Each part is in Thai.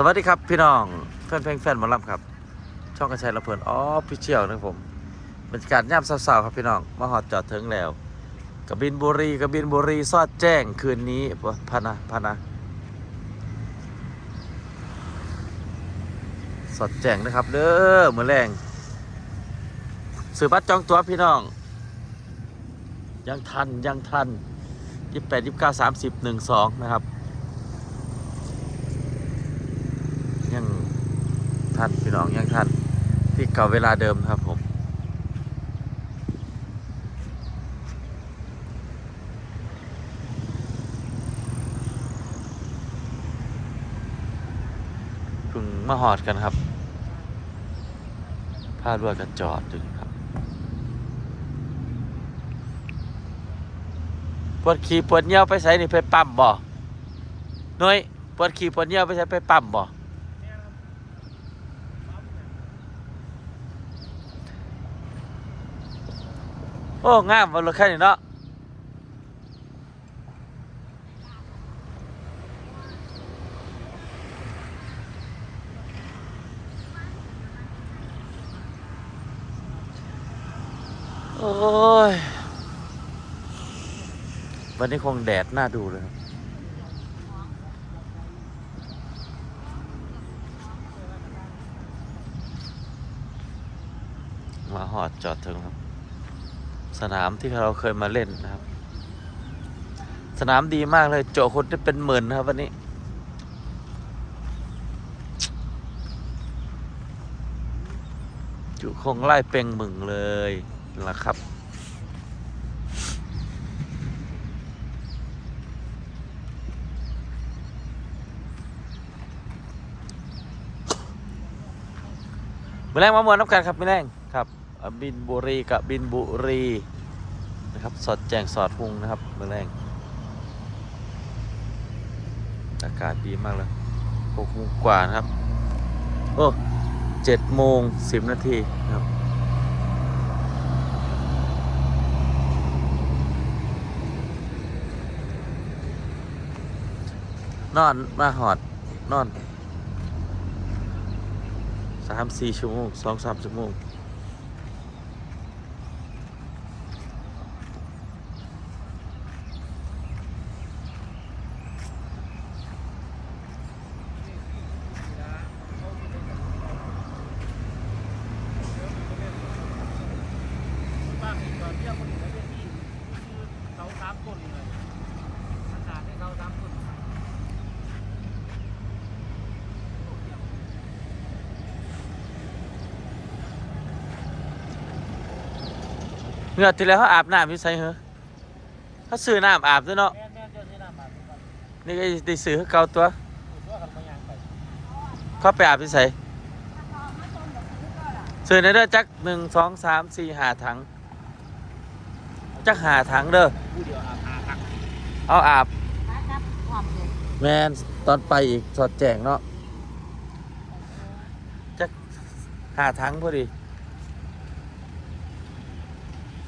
สวัสดีครับพี่น้องแฟนเพลงแฟนหมอลำครับ ช่องกระชายละเพลินอ๋อฟฟิเชี่ยลนะผมบรรยากาศย่ำเศร้าๆครับพี่น้องมาหอดจอดถึงแล้วกบินบุรีกบินบุรีซอดแจ้งคืนนี้พะนะพะนะสอดแจ้งนะครับเด้อมือแรงสื่อบัตรจองตัวพี่น้อง ยังทันยังทันยี่สิบแปดยี่สิบเก้าสามสิบหนึ่งสองนะครับ ยัง ทันพี่น้องยังทันที่เก่าเวลาเดิมครับผมเพิ่งมาหอดกันครับพาดว่ากันจอดอยู่ครับปวดขี่ปวดเยี่ยวไปใส่นี่ไปปั๊มบ่หน้อยปวดขี่ปวดเยี่ยวไปใส่ไปปั๊มบ่ โอ้งามวันรถแค่นี้เนาะโอ้ย วันนี้คงแดดน่าดูเลยครับมาหอดจอดถึงครับ สนามที่เราเคยมาเล่นนะครับ สนามดีมากเลย โจคนได้เป็นหมื่นนะครับวันนี้จุคงไล่เป่งมึงเลยล่ะครับ มือแรงมาเมวนน้ำกันครับมือแรงครับ บินบุรีกับบินบุรีนะครับ สอดแจงสอดพุงนะครับมือแรงอากาศดีมากเลยหกโมงกว่านะครับ โอ้เจ็ดโมงสิบนาทีนะครับนอนมาหอด นอนสามสี่ชั่วโมงสองสามชั่วโมง เที่ยวคนอื่นแล้วเนี่ยพี่คือเขาสามคนเลยขนาดที่เขาสามคนเงือกที่แล้วเขาอาบน้ำอยู่ไซเหรอเขาซื้อน้ำอาบด้วยเนาะ แม่แอ้ที่นี่ก็ได้ซื้อเขาตัวเขาไปอาบพี่ไซซื้อในเรื่องจักหนึ่งสองสามสี่หาถัง จักหาถังเด้อเอาอาบแมนตอนไปอีกสอดแจงเนาะจักหาถังพอดี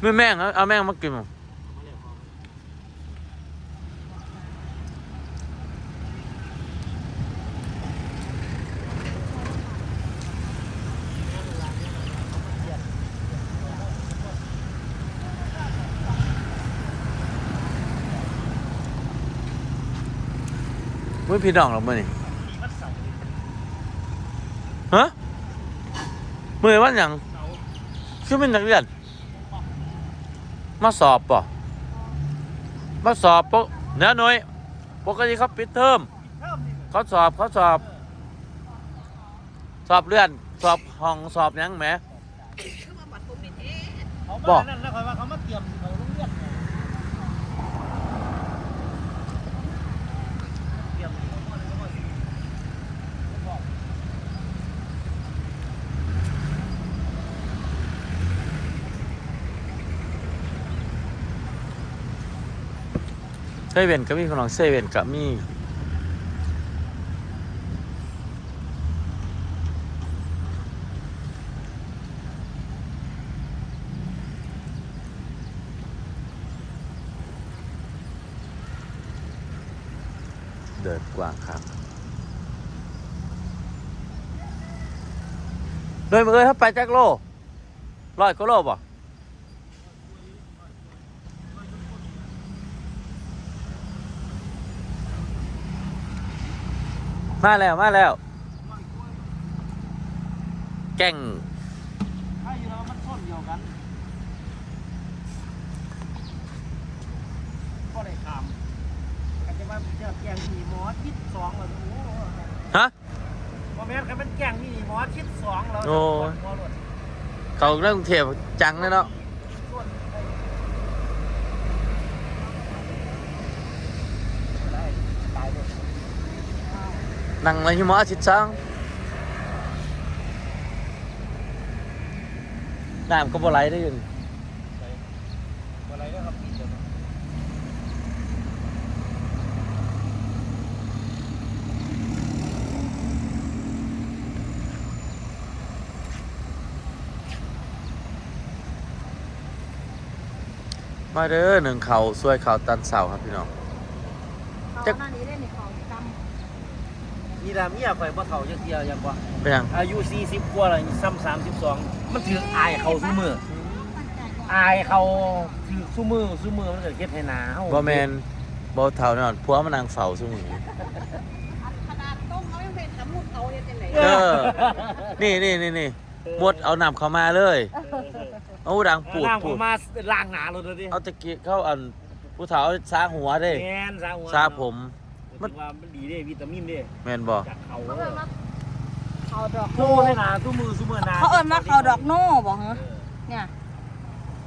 ไม่แม่งเอาเอาแม่งมากินมั้ง ไม่พี่น้องหรอกมื่อนี่ฮะมื่อวันหยังคือเป็นนักเรียนมาสอบป่ะมาสอบปกเนื้อหน่วยปกติเขาปิดเทอมเขาสอบเขาสอบ สอบเลื่อนสอบห้องสอบหยังแหมบอกนั่นแล้วคอยว่าเขามาเตรียม เซเว่นก็มีขนมเซเว่นก็มีเดินกว้างครับโดยมือเอ้ยถ้าไปแจ็คโลร้อยก็โลบ่ มาแล้ว มาแล้ว แก่งถ้าอยู่แล้วมันส้นเดียวกันก็ได้ขามกันจะมาเจอแกงมีหมอชิดสองเลยโอ้ฮะพอแม่นคันมันแกงมีหมอชิดสองแล้วโอ้เขาเรื่องเทียบจังเลยเนาะ ส่วนไอ้ได้ตายเลย นั่งในหิมะชิดซังน้ำก็บ่ไหลได้อยินอะไรก็ครับพี่เดี๋ยวมาเด้อหนึ่งเขาช่วยเขาตันเสาครับพี่น้องเขาหน้านี้ได้ในของจำมีดามีอยากไปบ่เฒ่าจักเที่ยยังบ่เป็นยังอายุ 40 กว่าแล้วซ้ำ32 มันถืออายเขาซุมืออายเขาถือซุมือซุมือมันก็เฮ็ดให้หนาเฮาบ่แมนบ่เท่าแน่นอนผัวมันนางเฝ้าซุมื้อนี้ขนาดต้มเขายังเป็นทำมุดเขาเนี่ยเป็นไหนเออนี่นี่นี่นี่หมดเอาน้ำเข้ามาเลยเอาดังปูดน้ำปูผมดมาล้างหน้าเลยดิเอาตะกี้เข้าอันผู้เฒ่าเอาซาหัวเด้แม่นซาหัวซาผม มันว่ามันดีเด้วิตามินเด้แม่นบ่จากเขาเขาเอิญว่าเขาดอกโตให้หนาซุมือซุมือหนาเขาเอิญว่าเขาดอกโน่บอกเหรอเนี่ย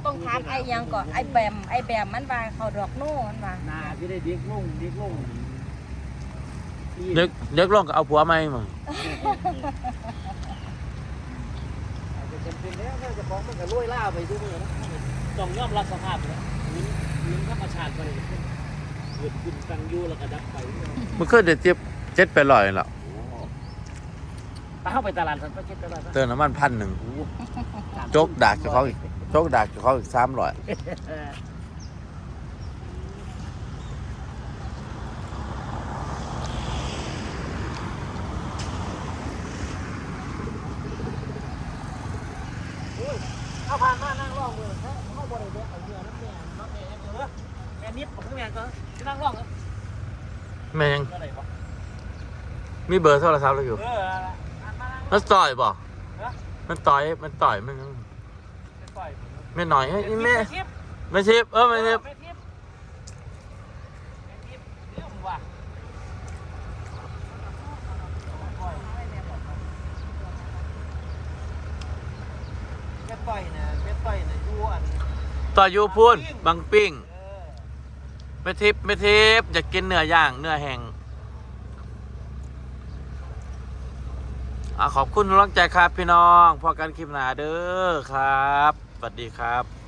ต้องถามไอ้ยังก่อนไอ้แบมไอ้แบมมันว่าเขาดอกโน่มันว่าหนาที่ได้เด็กลงเด็กลงเด็กเด็กลงก็เอาผัวใหม่มาอาจจะจำเป็นแล้วถ้าจะฟ้องมันก็รวยล่าไปซุมือนะต้องยอมรับสภาพนะวินวินธรรมชาติไปเลย เกิดขึ้นตั้งอยู่แล้วก็ดับไปมันคือเด็ดเจ็บเจ็ดไปลอยนั่นล่ะไปเข้าไปตลาดสันปะเก็ตตลาดเติมน้ำมันพันหนึ่งโจกดากกับเขาอีกโจกดากกับเขาอีกสามร้อยเอาผ่านมานั่งร่องเลยเข้าบริเวณเอาเรือน้ำแม่น้ำแม่เออแม่นิดผมแม่ก็นั่งร่องแม่ยังก็ได้ปะมีเบอร์โทรศัพท์เราอยู่ เออมานั่งมันต่อยบ่ฮะมันต่อย มันต่อยมันยังปล่อยไม่หน่อยเฮ้ยแม่ทิพไม่ทิปเออไม่ทิปไม่ทิพไม่ทิพเรื่องว่ะแม่ต่อยนะแม่ต่อยนะยูอันต่อยอยู่พูนบางปิ้ง เออไม่ทิปไม่ทิปอยากกินเนื้อย่างเนื้อแห้งอะขอบคุณรังใจครับพี่น้องพอกันคลิปหนาเด้อครับ สวัสดีครับ